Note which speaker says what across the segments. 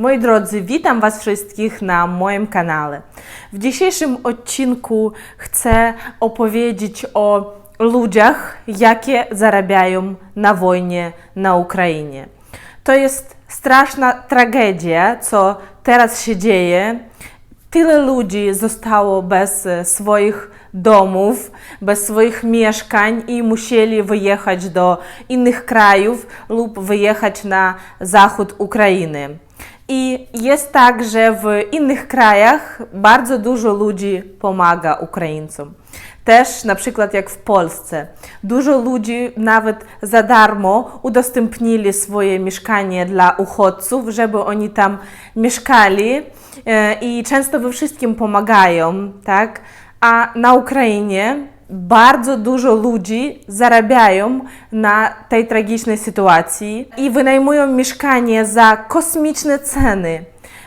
Speaker 1: Moi drodzy, witam Was wszystkich na moim kanale. W dzisiejszym odcinku chcę opowiedzieć o ludziach, jakie zarabiają na wojnie na Ukrainie. To jest straszna tragedia, co teraz się dzieje. Tyle ludzi zostało bez e, swoich domów, bez swoich mieszkań i musieli wyjechać do innych krajów lub wyjechać na zachód Ukrainy. I jest tak, że w innych krajach bardzo dużo ludzi pomaga Ukraińcom. Też na przykład jak w Polsce. Dużo ludzi nawet za darmo udostępnili swoje mieszkanie dla uchodźców, żeby oni tam mieszkali e, i często we wszystkim pomagają, tak? A na Ukrainie bardzo dużo ludzi zarabiają na tej tragicznej sytuacji i wynajmują mieszkanie za kosmiczne ceny.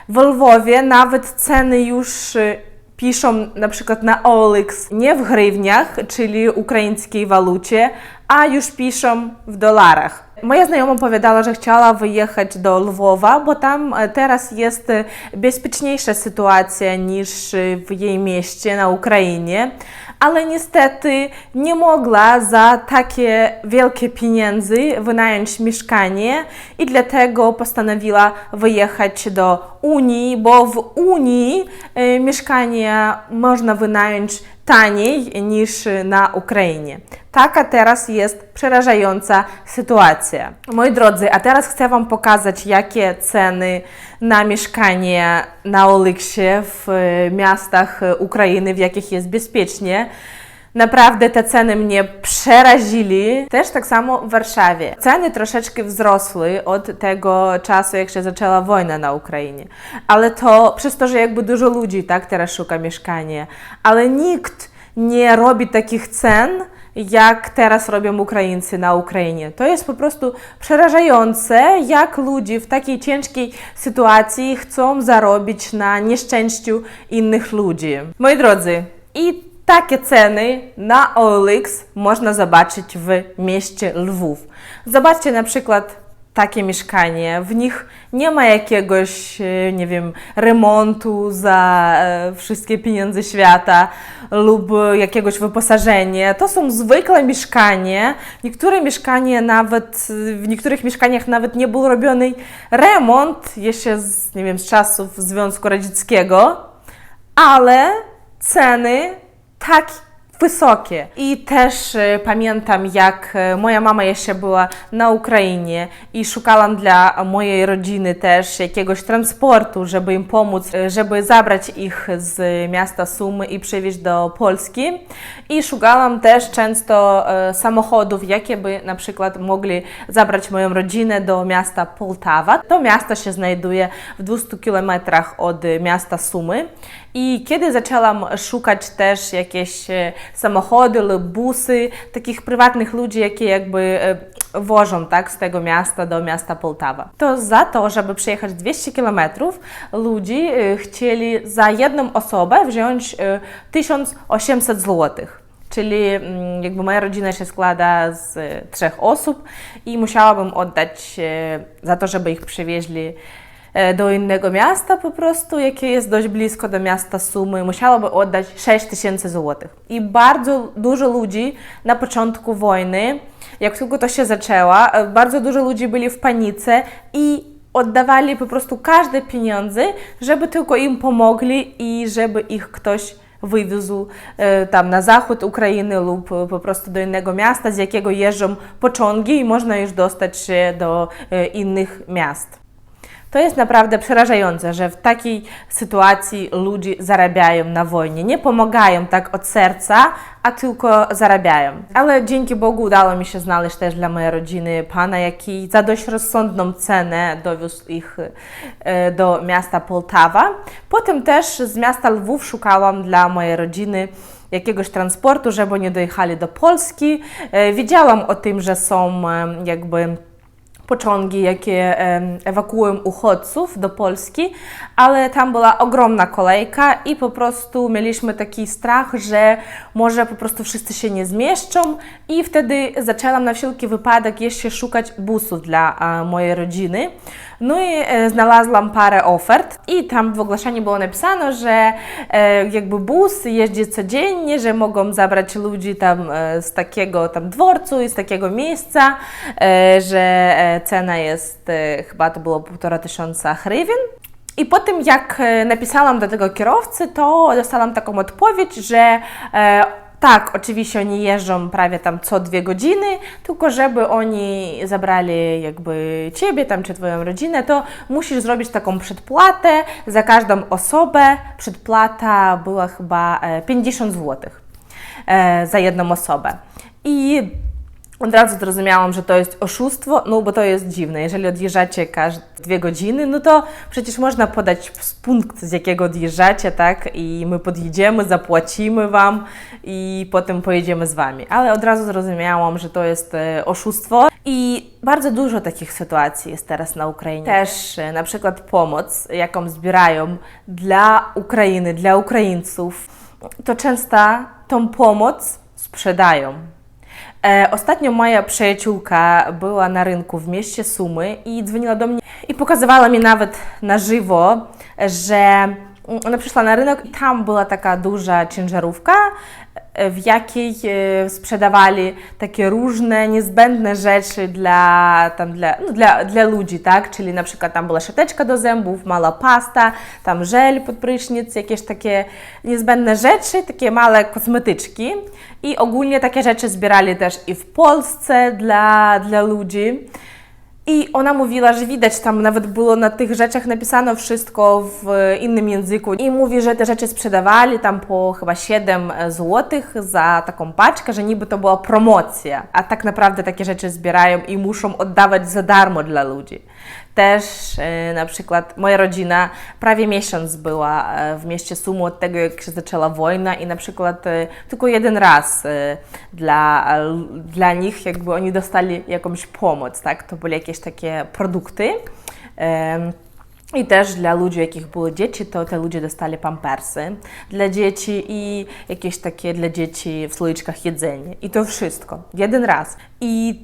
Speaker 1: W Lwowie nawet ceny już y, piszą na przykład na OLX nie w grywniach, czyli ukraińskiej walucie, a już piszą w dolarach. Moja znajoma opowiadała, że chciała wyjechać do Lwowa, bo tam e, teraz jest e, bezpieczniejsza sytuacja niż e, w jej mieście na Ukrainie, ale niestety nie mogła za takie wielkie pieniądze wynająć mieszkanie i dlatego postanowiła wyjechać do Unii, bo w Unii mieszkanie można wynająć taniej niż na Ukrainie. Taka teraz jest przerażająca sytuacja. Moi drodzy, a teraz chcę Wam pokazać, jakie ceny na mieszkanie na Olyksie w miastach Ukrainy, w jakich jest bezpiecznie. Naprawdę te ceny mnie przerazili. Też tak samo w Warszawie. Ceny troszeczkę wzrosły od tego czasu, jak się zaczęła wojna na Ukrainie. Ale to przez to, że jakby dużo ludzi tak teraz szuka mieszkania. Ale nikt nie robi takich cen, jak teraz robią Ukraińcy na Ukrainie. To jest po prostu przerażające, jak ludzie w takiej ciężkiej sytuacji chcą zarobić na nieszczęściu innych ludzi. Moi drodzy, i takie ceny na OLX można zobaczyć w mieście Lwów. Zobaczcie na przykład takie mieszkanie. W nich nie ma jakiegoś, e, nie wiem, remontu za e, wszystkie pieniądze świata lub jakiegoś wyposażenia. To są zwykłe mieszkanie. Niektóre mieszkania nawet, w niektórych mieszkaniach nawet nie był robiony remont jeszcze z, nie wiem, z czasów Związku Radzieckiego, ale ceny tak wysokie. I też e, pamiętam, jak e, moja mama jeszcze była na Ukrainie i szukałam dla mojej rodziny też jakiegoś transportu, żeby im pomóc, e, żeby zabrać ich z miasta Sumy i przywieźć do Polski. I szukałam też często samochodów, jakie by na przykład mogli zabrać moją rodzinę do miasta Poltawa. To miasto się znajduje w 200 kilometrach od miasta Sumy. I kiedy zaczęłam szukać też jakieś e, samochody lub busy takich prywatnych ludzi, jakie jakby e, wożą tak, z tego miasta do miasta Poltawa. To za to, żeby przejechać 200 km, ludzi e, chcieli za jedną osobę wziąć e, 1800 zł. Czyli mm, jakby moja rodzina się składa z trzech osób i musiałabym oddać za to, żeby ich przywieźli do innego miasta po prostu, jakie jest dość blisko do miasta Sumy, musiałaby oddać 6 tysięcy złotych. I bardzo dużo ludzi na początku wojny, jak tylko to się zaczęła, e, bardzo dużo ludzi byli w panice i oddawali po prostu każde pieniądze, żeby tylko im pomogli i żeby ich ktoś wywiózł e, tam na zachód Ukrainy lub e, po prostu do innego miasta, z jakiego jeżdżą pociągi i można już dostać się do e, innych miast. To jest naprawdę przerażające, że w takiej sytuacji ludzie zarabiają na wojnie. Nie pomagają tak od serca, a tylko zarabiają. Ale dzięki Bogu udało mi się znaleźć też dla mojej rodziny pana, jaki za dość rozsądną cenę dowiózł ich e, do miasta Poltawa. Potem też z miasta Lwów szukałam dla mojej rodziny jakiegoś transportu, żeby nie dojechali do Polski. E, Wiedziałam o tym, że są e, jakby pociągi, jakie ewakuują uchodźców do Polski, ale tam była ogromna kolejka i po prostu mieliśmy taki strach, że może po prostu wszyscy się nie zmieszczą i wtedy zaczęłam na wszelki wypadek jeszcze szukać busów dla mojej rodziny. No i e, znalazłam parę ofert i tam w ogłoszeniu było napisane, że e, jakby bus jeździ codziennie, że mogą zabrać ludzi tam e, z takiego tam dworcu i z takiego miejsca, że cena jest e, chyba to było półtora tysiąca hrywien. I po tym, jak e, napisałam do tego kierowcy, to dostałam taką odpowiedź, że e, tak, oczywiście oni jeżdżą prawie tam co dwie godziny, tylko żeby oni zabrali jakby ciebie tam czy twoją rodzinę, to musisz zrobić taką przedpłatę za każdą osobę. Przedpłata była chyba e, 50 zł e, za jedną osobę. I od razu zrozumiałam, że to jest oszustwo, no bo to jest dziwne. Jeżeli odjeżdżacie każde dwie godziny, no to przecież można podać punkt, z jakiego odjeżdżacie, tak? I my podjedziemy, zapłacimy Wam i potem pojedziemy z Wami. Ale od razu zrozumiałam, że to jest e, oszustwo i bardzo dużo takich sytuacji jest teraz na Ukrainie. Też e, na przykład pomoc, jaką zbierają dla Ukrainy, dla Ukraińców, to często tą pomoc sprzedają. E, ostatnio moja przyjaciółka była na rynku w mieście Sumy i dzwoniła do mnie i pokazywała mi nawet na żywo, że mm, ona przyszła na rynek i tam była taka duża ciężarówka, w jakiej e, sprzedawali takie różne niezbędne rzeczy dla, tam dla, no dla, dla ludzi, tak? Czyli na przykład tam była szczoteczka do zębów, mała pasta, tam żel pod prysznic, jakieś takie niezbędne rzeczy, takie małe kosmetyczki. I ogólnie takie rzeczy zbierali też i w Polsce dla, dla ludzi. I ona mówiła, że widać tam nawet było na tych rzeczach napisane wszystko w innym języku. I mówi, że te rzeczy sprzedawali tam po chyba 7 zł za taką paczkę, że niby to była promocja, a tak naprawdę takie rzeczy zbierają i muszą oddawać za darmo dla ludzi. Też e, na przykład moja rodzina prawie miesiąc była e, w mieście Sumu od tego, jak się zaczęła wojna i na przykład e, tylko jeden raz dla, dla nich jakby oni dostali jakąś pomoc, tak? To były jakieś takie produkty. I też dla ludzi, jakich były dzieci, to te ludzie dostali pampersy dla dzieci i jakieś takie dla dzieci w słoiczkach jedzenie. I to wszystko. Jeden raz. I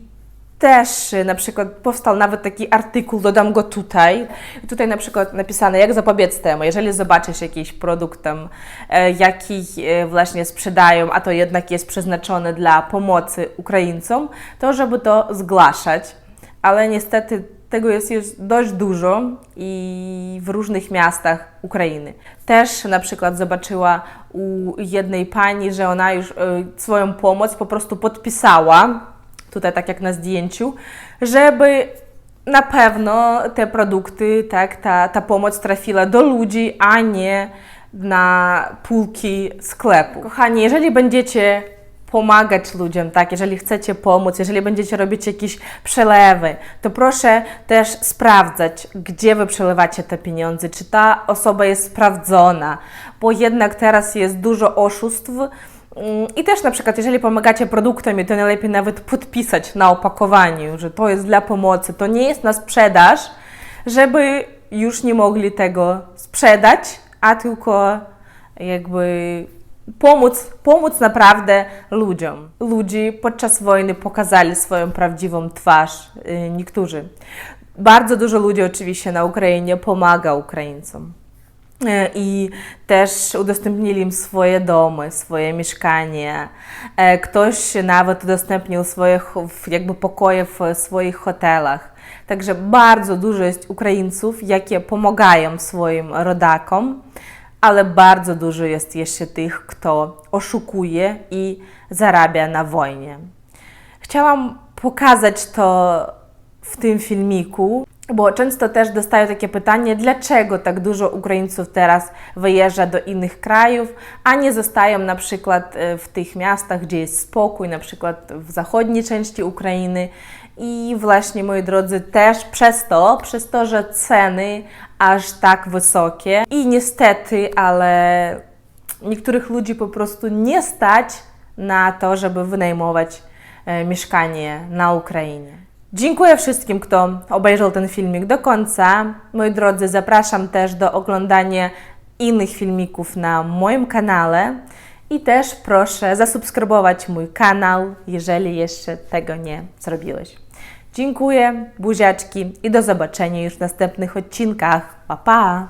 Speaker 1: też y, na przykład powstał nawet taki artykuł, dodam go tutaj. Tutaj na przykład napisane, jak zapobiec temu. Jeżeli zobaczysz jakiś produkt tam, e, jaki e, właśnie sprzedają, a to jednak jest przeznaczone dla pomocy Ukraińcom, to żeby to zgłaszać. Ale niestety tego jest już dość dużo i w różnych miastach Ukrainy. Też na przykład zobaczyła u jednej pani, że ona już e, swoją pomoc po prostu podpisała, tutaj tak jak na zdjęciu, żeby na pewno te produkty, tak, ta, ta pomoc trafiła do ludzi, a nie na półki sklepu. Kochani, jeżeli będziecie pomagać ludziom, tak, jeżeli chcecie pomóc, jeżeli będziecie robić jakieś przelewy, to proszę też sprawdzać, gdzie wy przelewacie te pieniądze, czy ta osoba jest sprawdzona, bo jednak teraz jest dużo oszustw. Mm, I też na przykład, jeżeli pomagacie produktami, to najlepiej nawet podpisać na opakowaniu, że to jest dla pomocy, to nie jest na sprzedaż, żeby już nie mogli tego sprzedać, a tylko jakby pomóc, pomóc naprawdę ludziom. Ludzi podczas wojny pokazali swoją prawdziwą twarz, y, niektórzy. Bardzo dużo ludzi oczywiście na Ukrainie pomaga Ukraińcom. E, I też udostępnili im swoje domy, swoje mieszkanie. E, Ktoś nawet udostępnił swoje ch- w- jakby pokoje w swoich hotelach. Także bardzo dużo jest Ukraińców, jakie pomagają swoim rodakom, ale bardzo dużo jest jeszcze tych, kto oszukuje i zarabia na wojnie. Chciałam pokazać to w tym filmiku, bo często też dostaję takie pytanie, dlaczego tak dużo Ukraińców teraz wyjeżdża do innych krajów, a nie zostają na przykład e, w tych miastach, gdzie jest spokój, na przykład w zachodniej części Ukrainy. I właśnie, moi drodzy, też przez to, przez to, że ceny aż tak wysokie i niestety, ale niektórych ludzi po prostu nie stać na to, żeby wynajmować e, mieszkanie na Ukrainie. Dziękuję wszystkim, kto obejrzał ten filmik do końca. Moi drodzy, zapraszam też do oglądania innych filmików na moim kanale i też proszę zasubskrybować mój kanał, jeżeli jeszcze tego nie zrobiłeś. Dziękuję, buziaczki i do zobaczenia już w następnych odcinkach. Pa, pa!